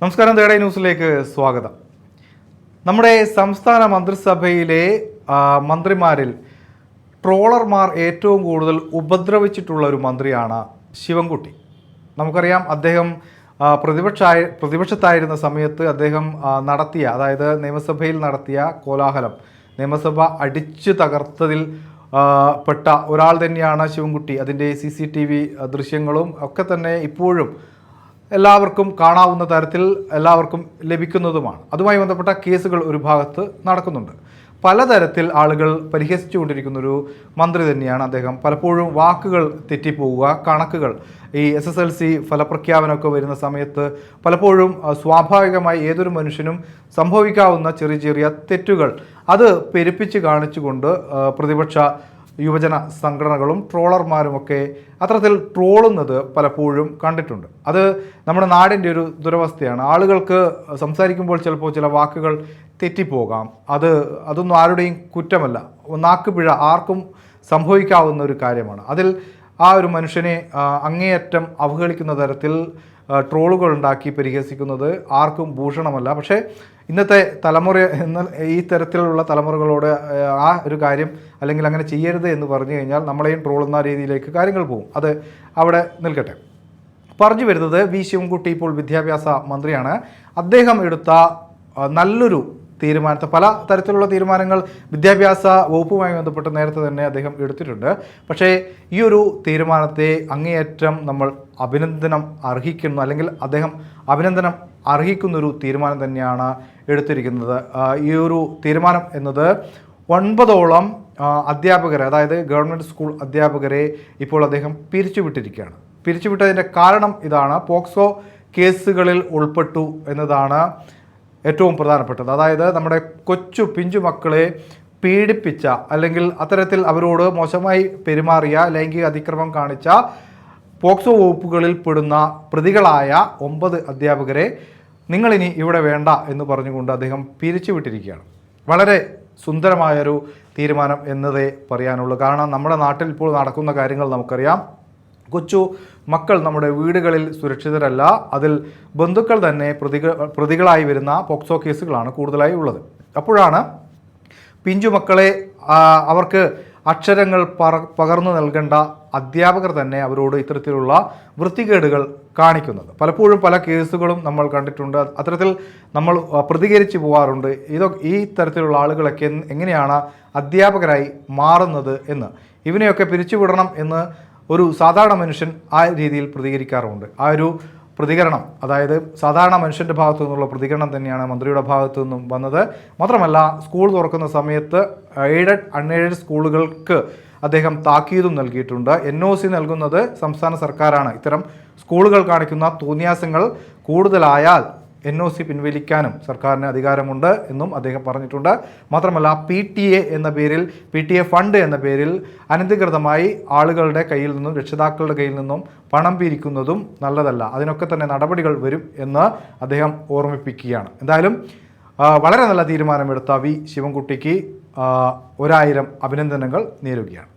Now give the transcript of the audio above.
നമസ്കാരം തേടേ ന്യൂസിലേക്ക് സ്വാഗതം. നമ്മുടെ സംസ്ഥാന മന്ത്രിസഭയിലെ മന്ത്രിമാരിൽ ട്രോളർമാർ ഏറ്റവും കൂടുതൽ ഉപദ്രവിച്ചിട്ടുള്ള ഒരു മന്ത്രിയാണ് ശിവൻകുട്ടി. നമുക്കറിയാം അദ്ദേഹം പ്രതിപക്ഷ പ്രതിപക്ഷത്തായിരുന്ന സമയത്ത് അദ്ദേഹം നടത്തിയ അതായത് നിയമസഭയിൽ നടത്തിയ കോലാഹലം നിയമസഭ അടിച്ചു തകർത്തതിൽ പെട്ട ഒരാൾ തന്നെയാണ് ശിവൻകുട്ടി. അതിന്റെ സി സി ടി വി ദൃശ്യങ്ങളും ഒക്കെ തന്നെ ഇപ്പോഴും എല്ലാവർക്കും കാണാവുന്ന തരത്തിൽ എല്ലാവർക്കും ലഭിക്കുന്നതുമാണ്. അതുമായി ബന്ധപ്പെട്ട കേസുകൾ ഒരു ഭാഗത്ത് നടക്കുന്നുണ്ട്. പലതരത്തിൽ ആളുകൾ പരിഹസിച്ചുകൊണ്ടിരിക്കുന്ന ഒരു മന്ത്രി തന്നെയാണ് അദ്ദേഹം. പലപ്പോഴും വാക്കുകൾ തെറ്റിപ്പോവുക കണക്കുകൾ. ഈ എസ് എസ് എൽ സി ഫലപ്രഖ്യാപനമൊക്കെ വരുന്ന സമയത്ത് പലപ്പോഴും സ്വാഭാവികമായി ഏതൊരു മനുഷ്യനും സംഭവിക്കാവുന്ന ചെറിയ ചെറിയ തെറ്റുകൾ. അത് പെരുപ്പിച്ച് കാണിച്ചുകൊണ്ട് പ്രതിപക്ഷ യുവജന സംഘടനകളും ട്രോളർമാരുമൊക്കെ അത്തരത്തിൽ ട്രോളുന്നത് പലപ്പോഴും കണ്ടിട്ടുണ്ട്. അത് നമ്മുടെ നാടിന്റെ ഒരു ദുരവസ്ഥയാണ്. ആളുകൾക്ക് സംസാരിക്കുമ്പോൾ ചിലപ്പോൾ ചില വാക്കുകൾ തെറ്റിപ്പോകാം. അത് അതൊന്നും ആരുടെയും കുറ്റമല്ല. നാക്കുപിഴ ആർക്കും സംഭവിക്കാവുന്ന ഒരു കാര്യമാണ്. അതിൽ ആ ഒരു മനുഷ്യനെ അങ്ങേയറ്റം അവഹേളിക്കുന്ന തരത്തിൽ ട്രോളുകൾ ഉണ്ടാക്കി പരിഹസിക്കുന്നത് ആർക്കും ഭൂഷണമല്ല. പക്ഷേ ഇന്നത്തെ തലമുറ എന്ന ഈ തരത്തിലുള്ള തലമുറകളോട് ആ ഒരു കാര്യം അല്ലെങ്കിൽ അങ്ങനെ ചെയ്യരുത് എന്ന് പറഞ്ഞു കഴിഞ്ഞാൽ നമ്മളെയും ട്രോളുന്ന രീതിയിലേക്ക് കാര്യങ്ങൾ പോകും അത് അവിടെ നിൽക്കട്ടെ. പറഞ്ഞു വരുന്നത് വി ശിവൻകുട്ടി ഇപ്പോൾ വിദ്യാഭ്യാസ മന്ത്രിയാണ്. അദ്ദേഹം എടുത്ത നല്ലൊരു തീരുമാനത്തെ പല തരത്തിലുള്ള തീരുമാനങ്ങൾ വിദ്യാഭ്യാസ വകുപ്പുമായി ബന്ധപ്പെട്ട് നേരത്തെ തന്നെ അദ്ദേഹം എടുത്തിട്ടുണ്ട്. പക്ഷേ ഈ ഒരു തീരുമാനത്തെ അങ്ങേയറ്റം നമ്മൾ അഭിനന്ദനം അർഹിക്കുന്നു അല്ലെങ്കിൽ അദ്ദേഹം അഭിനന്ദനം അർഹിക്കുന്നൊരു തീരുമാനം തന്നെയാണ് എടുത്തിരിക്കുന്നത്. ഈ ഒരു തീരുമാനം എന്നത് ഒൻപതോളം അധ്യാപകരെ അതായത് ഗവൺമെന്റ് സ്കൂൾ അധ്യാപകരെ ഇപ്പോൾ അദ്ദേഹം പിരിച്ചുവിട്ടിരിക്കുകയാണ്. പിരിച്ചുവിട്ടതിന്റെ കാരണം ഇതാണ്. പോക്സോ കേസുകളിൽ ഉൾപ്പെട്ടു എന്നതാണ്. ഏറ്റവും പ്രധാനപ്പെട്ടത്. അതായത് നമ്മുടെ കൊച്ചു പിഞ്ചു മക്കളെ പീഡിപ്പിച്ച അല്ലെങ്കിൽ അത്തരത്തിൽ അവരോട് മോശമായി പെരുമാറിയ ലൈംഗിക അതിക്രമം കാണിച്ച പോക്സോ വകുപ്പുകളിൽ പെടുന്ന പ്രതികളായ ഒമ്പത് അധ്യാപകരെ നിങ്ങളിനി ഇവിടെ വേണ്ട എന്ന് പറഞ്ഞുകൊണ്ട് അദ്ദേഹം പിരിച്ചുവിട്ടിരിക്കുകയാണ്. വളരെ സുന്ദരമായൊരു തീരുമാനം എന്നതേ പറയാനുള്ളൂ. കാരണം നമ്മുടെ നാട്ടിൽ ഇപ്പോൾ നടക്കുന്ന കാര്യങ്ങൾ നമുക്കറിയാം. കൊച്ചു മക്കൾ നമ്മുടെ വീടുകളിൽ സുരക്ഷിതരല്ല. അതിൽ ബന്ധുക്കൾ തന്നെ പ്രതിക പ്രതികളായി വരുന്ന പോക്സോ കേസുകളാണ് കൂടുതലായി ഉള്ളത്. അപ്പോഴാണ് പിഞ്ചു മക്കളെ അവർക്ക് അക്ഷരങ്ങൾ പകർന്നു നൽകേണ്ട അധ്യാപകർ തന്നെ അവരോട് ഇത്തരത്തിലുള്ള വൃത്തികേടുകൾ കാണിക്കുന്നത്. പലപ്പോഴും പല കേസുകളും നമ്മൾ കണ്ടിട്ടുണ്ട്. അത്തരത്തിൽ നമ്മൾ പ്രതികരിച്ചു പോകാറുണ്ട് ഇതൊക്കെ ഈ തരത്തിലുള്ള ആളുകളൊക്കെ എങ്ങനെയാണ് അധ്യാപകരായി മാറുന്നത് എന്ന്. ഇവനെയൊക്കെ പിരിച്ചുവിടണം എന്ന് ഒരു സാധാരണ മനുഷ്യൻ ആ രീതിയിൽ പ്രതികരിക്കാറുമുണ്ട്. ആ ഒരു പ്രതികരണം അതായത് സാധാരണ മനുഷ്യന്റെ ഭാഗത്തു നിന്നുള്ള പ്രതികരണം തന്നെയാണ് മന്ത്രിയുടെ ഭാഗത്തു നിന്നും വന്നത്. മാത്രമല്ല സ്കൂൾ തുറക്കുന്ന സമയത്ത് എയ്ഡഡ് അൺഎയ്ഡഡ് സ്കൂളുകൾക്ക് അദ്ദേഹം താക്കീതും നൽകിയിട്ടുണ്ട്. എൻ ഒ സി നൽകുന്നത് സംസ്ഥാന സർക്കാരാണ്. ഇത്തരം സ്കൂളുകൾ കാണിക്കുന്ന തോന്നിയാസങ്ങൾ കൂടുതലായാൽ എൻ ഒ സി പിൻവലിക്കാനും സർക്കാരിന് അധികാരമുണ്ട് എന്നും അദ്ദേഹം പറഞ്ഞിട്ടുണ്ട്. മാത്രമല്ല പി ടി എ എന്ന പേരിൽ പി ടി എ ഫണ്ട് എന്ന പേരിൽ അനധികൃതമായി ആളുകളുടെ കയ്യിൽ നിന്നും രക്ഷിതാക്കളുടെ കയ്യിൽ നിന്നും പണം പിരിക്കുന്നതും നല്ലതല്ല. അതിനൊക്കെ തന്നെ നടപടികൾ വരും എന്ന് അദ്ദേഹം ഓർമ്മിപ്പിക്കുകയാണ്. എന്തായാലും വളരെ നല്ല തീരുമാനമെടുത്ത വി ശിവൻകുട്ടിക്ക് ഒരായിരം അഭിനന്ദനങ്ങൾ നേരുകയാണ്.